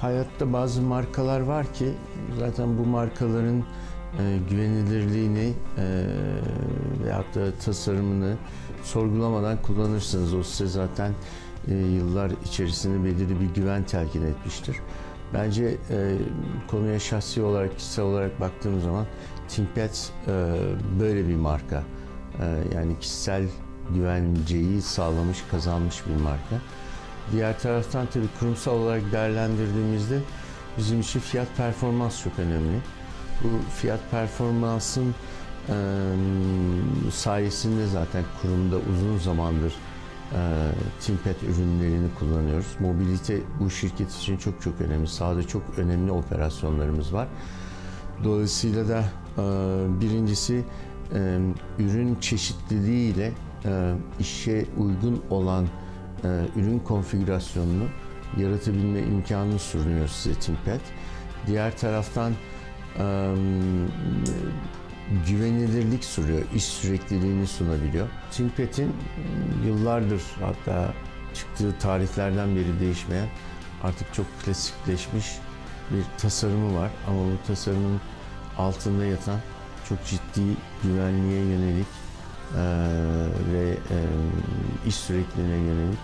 Hayatta bazı markalar var ki zaten bu markaların e, güvenilirliğini e, veyahut da tasarımını sorgulamadan kullanırsınız. O size zaten e, yıllar içerisinde belirli bir güven telkin etmiştir. Bence e, konuya şahsi olarak, kişisel olarak baktığım zaman ThinkPad e, böyle bir marka. E, yani kişisel güvenceyi sağlamış, kazanmış bir marka. Diğer taraftan tabii kurumsal olarak değerlendirdiğimizde bizim için fiyat performans çok önemli. Bu fiyat performansın e, sayesinde zaten kurumda uzun zamandır e, ThinkPad ürünlerini kullanıyoruz. Mobilite bu şirket için çok çok önemli. Sahada çok önemli operasyonlarımız var. Dolayısıyla da e, birincisi e, ürün çeşitliliğiyle e, işe uygun olan e, ürün konfigürasyonunu yaratabilme imkanı sunuyor size ThinkPad. Diğer taraftan e, güvenilirlik sunuyor, iş sürekliliğini sunabiliyor. ThinkPad'in yıllardır hatta çıktığı tarihlerden beri değişmeyen artık çok klasikleşmiş bir tasarımı var ama bu tasarımın altında yatan çok ciddi güvenliğe yönelik eee, ve iş sürekliliğine yönelik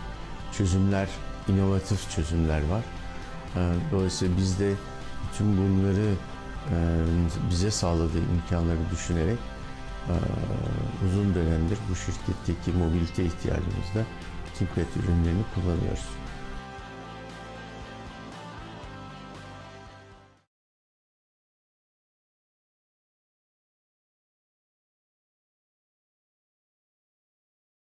çözümler, inovatif çözümler var. Eee, dolayısıyla biz de bütün bunları eee, bize sağladığı imkanları düşünerek eee, uzun dönemdir bu şirketteki mobilite ihtiyacımızda ThinkPad ürünlerini kullanıyoruz.